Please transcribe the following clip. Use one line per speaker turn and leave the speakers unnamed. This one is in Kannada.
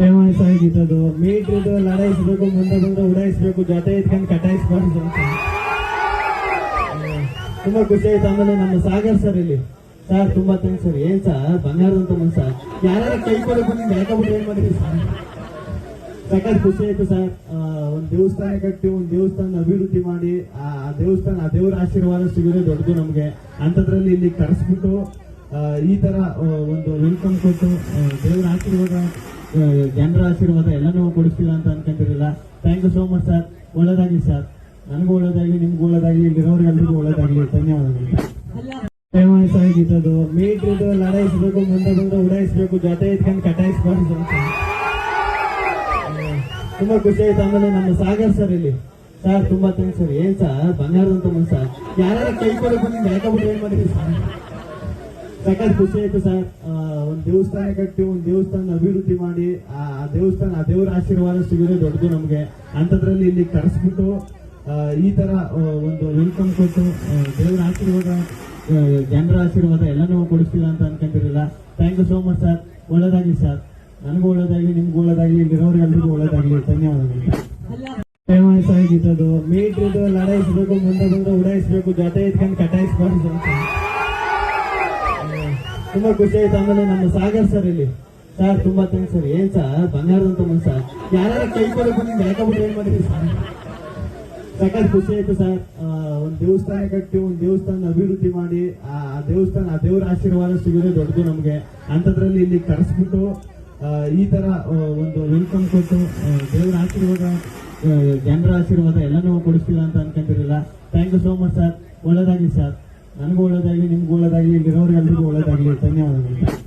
ಫೇಮಸ್ ಆಗಿದ್ದದು ಮೀಟ್ ಇದು ಲಡಾಯಿಸ್ಬೇಕು ಮುಂದೆ ಬಂದ್ರೆ ಉಡಾಯಿಸ್ಬೇಕು, ಜೊತೆ ಇದ್ಕೊಂಡು ಕಟಾಯಿಸ್ಬಾರ್ದು ತುಂಬಾ ಖುಷಿ ಆಯ್ತು. ಆಮೇಲೆ ನಮ್ಮ ಸಾಗರ್ ಸರ್ ಇಲ್ಲಿ. ಸರ್ ತುಂಬಾ ಥ್ಯಾಂಕ್ಸ್ ಸರ್ ಏನ್ ಸರ್ ಬಂಗಾರದಂತ ಮನ್ಸ ಯಾರು ಕೈ ಕೊಡಿ ಬಂದು ಬೆಳಕಬಿಟ್ಟು ಏನ್ ಮಾಡಿದ್ರಿ ಸರ್ ಸಖತ್ ಖುಷಿ ಆಯ್ತು ಸರ್ ಒಂದು ದೇವಸ್ಥಾನ ಕಟ್ಟಿ, ಒಂದು ದೇವಸ್ಥಾನ ಅಭಿವೃದ್ಧಿ ಮಾಡಿ, ಆ ದೇವಸ್ಥಾನ, ಆ ದೇವರ ಆಶೀರ್ವಾದ ಸಿಗೋದೇ ದೊಡ್ಡದು ನಮ್ಗೆ. ಅಂತದ್ರಲ್ಲಿ ಇಲ್ಲಿ ಕರೆಸ್ಬಿಟ್ಟು ಈ ತರ ಒಂದು ವೆಲ್ಕಮ್ ಕೊಟ್ಟು ದೇವರ ಆಶೀರ್ವಾದ ಜನರ ಆಶೀರ್ವಾದ ಎಲ್ಲನೂ ಕೊಡಿಸ್ತೀರಾ ಅಂತ ಅನ್ಕೊಂಡಿರಲಿಲ್ಲ. Thank you so much sir ಒಳ್ಳೇದಾಗಿ sir ನನಗೂ ಒಳ್ಳೇದಾಗಲಿ, ನಿಮ್ಗೂ ಒಳ್ಳೇದಾಗಲಿ ಇಲ್ಲಿರೋರಿಗೆಲ್ರಿಗೂ ಒಳ್ಳೇದಾಗಲಿ. ಧನ್ಯವಾದಗಳು. ಮೀಟ್ ಇದು ಲಡಾಯಿಸ್ಬೇಕು, ಮುಂದೆ ಮುಂದೆ ಉಡಾಯಿಸ್ಬೇಕು, ಜೊತೆ ಇದ್ಕೊಂಡು ಕಟಾಯಿಸ್ಬಾರ್ದು ಅಂತ. ತುಂಬಾ ಖುಷಿ ಆಯ್ತು. ಆಮೇಲೆ ನಮ್ಮ ಸಾಗರ್ ಸರ್ ಇಲ್ಲಿ. ಸರ್ ತುಂಬಾ ಥ್ಯಾಂಕ್ಸ್ ಸರ್ ಏನ್ ಸರ್ ಬಂಗಾರದಂತ ಮನ್ ಸರ್ ಯಾರು ಕೈ ಕೊಡಿ ನಿಮ್ಗೆ ಯಾಕೆ ಮಾಡಿದ್ರಿ ಸರ್ ಸಖತ್ ಖುಷಿ ಆಯ್ತು ಸರ್ ಒಂದ್ ದೇವಸ್ಥಾನ ಕಟ್ಟಿ, ಒಂದು ದೇವಸ್ಥಾನ ಅಭಿವೃದ್ಧಿ ಮಾಡಿ, ಆ ದೇವಸ್ಥಾನ, ಆ ದೇವರ ಆಶೀರ್ವಾದ ಸಿಗೋದೇ ದೊಡ್ಡದು ನಮಗೆ. ಅಂಥದ್ರಲ್ಲಿ ಇಲ್ಲಿ ಕರೆಸ್ಬಿಟ್ಟು ಈ ತರ ಒಂದು ವೆಲ್ಕಮ್ ಕೊಟ್ಟು ದೇವರ ಆಶೀರ್ವಾದ ಜನರ ಆಶೀರ್ವಾದ ಎಲ್ಲನೂ ಕೊಡಿಸ್ತೀರಾ ಅಂತ ಅನ್ಕೊಂಡಿರಲಿಲ್ಲ thank you so much sir ಒಳ್ಳೇದಾಗ್ಲಿ ಸರ್ ನನಗೂ ಒಳ್ಳೇದಾಗ್ಲಿ, ನಿಮ್ಗೂ ಒಳ್ಳೇದಾಗ್ಲಿ ಇಲ್ಲಿರೋರಿಗೆಲ್ರಿಗೂ ಒಳ್ಳೇದಾಗ್ಲಿ. ಧನ್ಯವಾದಗಳು. ಫೇಮಸ್ ಆಗಿದ್ದದು ಮೀಟ್ ಇದು ಲಡಾಯಿಸ್ಬೇಕು ಮುಂದೆ ಬಂದ್ರೆ ಉಡಾಯಿಸ್ಬೇಕು, ಜೊತೆ ಇದ್ಕೊಂಡು ಕಟಾಯಿಸ್ಬಾರ್ದು. ತುಂಬಾ ಖುಷಿ ಆಯ್ತು. ಆಮೇಲೆ ನಮ್ಮ ಸಾಗರ್ ಸರ್ ಇಲ್ಲಿ. ಸರ್ ತುಂಬಾ ಥ್ಯಾಂಕ್ಸ್ ಸರ್. ಏನ್ ಸರ್ ಬಂಗಾರದಂತ ಮನ್ಸ? ಯಾರು ಕೈ ಕೊಡಿ ನಿಮ್ಗೆ ಏನ್ ಮಾಡಿದ್ರಿ ಸರ್ ಸಖತ್ ಖುಷಿ ಆಯ್ತು ಸರ್ ಒಂದು ದೇವಸ್ಥಾನ ಕಟ್ಟಿ, ಒಂದ್ ದೇವಸ್ಥಾನ ಅಭಿವೃದ್ಧಿ ಮಾಡಿ, ಆ ದೇವಸ್ಥಾನ, ಆ ದೇವರ ಆಶೀರ್ವಾದ ಸಿಗೋದೇ ದೊಡ್ಡದು ನಮ್ಗೆ. ಅಂತದ್ರಲ್ಲಿ ಇಲ್ಲಿ ಕರೆಸ್ಬಿಟ್ಟು ಈ ತರ ಒಂದು ವೆಲ್ಕಮ್ ಕೊಟ್ಟು ದೇವರ ಆಶೀರ್ವಾದ ಜನರ ಆಶೀರ್ವಾದ ಎಲ್ಲ ನಾವು ಕೊಡಿಸ್ತೀವ ಅಂತ ಅನ್ಕೊಂಡಿರಲಿಲ್ಲ thank you so much sir ಒಳ್ಳೇದಾಗಿ sir ನನಗೂ ಒಳ್ಳೇದಾಗ್ಲಿ ನಿಮ್ಗೂ ಒಳ್ಳೇದಾಗ್ಲಿ ಇಲ್ಲಿರೋರಿಗೆಲ್ರಿಗೂ ಒಳ್ಳೇದಾಗ್ಲಿ. ಧನ್ಯವಾದಗಳು.